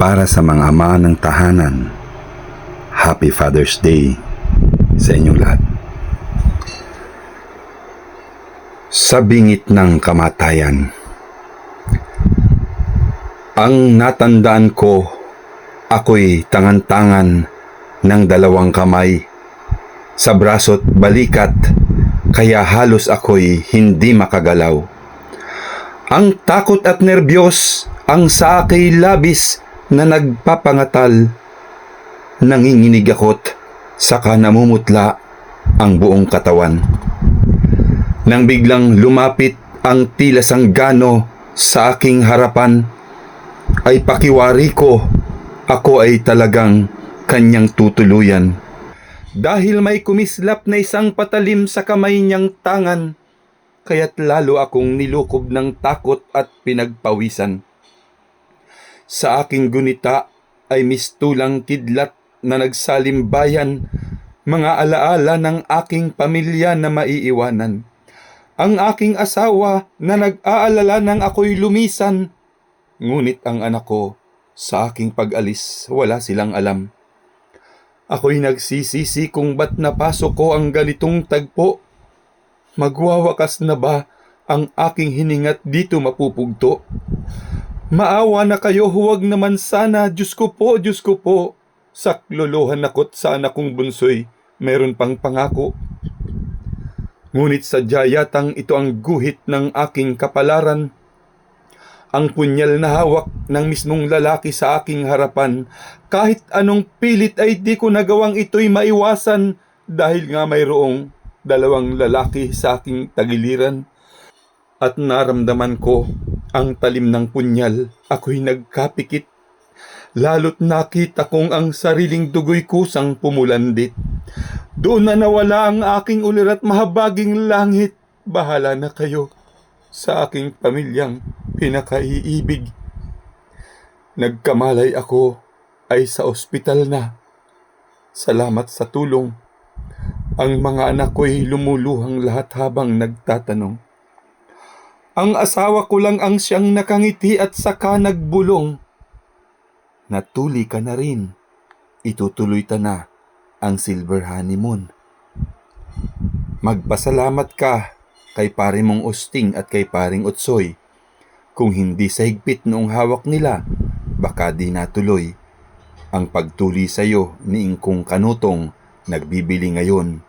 para sa mga ama ng tahanan. Happy Father's Day sa inyong lahat. Sa bingit ng kamatayan. Ang natandaan ko, ako'y tangan-tangan ng dalawang kamay sa braso't balikat, kaya halos ako'y hindi makagalaw. Ang takot at nerbiyos ang sa akin labis na nagpapangatal. Nanginginig ako't saka namumutla ang buong katawan. Nang biglang lumapit ang tila sanggano sa aking harapan, ay pakiwari ko, ako ay talagang kanyang tutuluyan. Dahil may kumislap na isang patalim sa kamay niyang tangan, kaya't lalo akong nilukob ng takot at pinagpawisan. Sa aking gunita ay mistulang kidlat na nagsalimbayan, mga alaala ng aking pamilya na maiiwanan. Ang aking asawa na nag-aalala ng ako'y lumisan, ngunit ang anak ko sa aking pag-alis wala silang alam. Ako'y nagsisisi kung ba't napasok ko ang ganitong tagpo. Magwawakas na ba ang aking hiningat dito mapupugto? Maawa na kayo, huwag naman sana, Diyos ko po, Diyos ko po. Saklolohan ako't sa anak kong bunsoy, meron pang pangako. Ngunit sadya yatang ito ang guhit ng aking kapalaran. Ang punyal na hawak ng mismong lalaki sa aking harapan, kahit anong pilit ay di ko nagawang ito'y maiwasan dahil nga mayroong dalawang lalaki sa aking tagiliran. At naramdaman ko ang talim ng punyal, ako'y nagkapikit. Lalo't nakita kong ang sariling dugo'y kusang pumulandit. Doon na nawala ang aking ulir at mahabaging langit. Bahala na kayo sa aking pamilyang pinakaiibig. Nagkamalay ako ay sa ospital na. Salamat sa tulong. Ang mga anak ko'y lumuluhang lahat habang nagtatanong. Ang asawa ko lang ang siyang nakangiti at saka nagbulong. Natuli ka na rin. Itutuloy ta na ang silver honeymoon. Magpasalamat ka kay pare mong Usting at kay paring Utsoy. Kung hindi sa higpit noong hawak nila, baka di natuloy. Ang pagtuli sa iyo ni Ingkong Kanutong nagbibili ngayon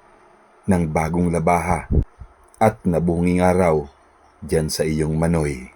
ng bagong labaha at nabunging araw diyan sa iyong manoy.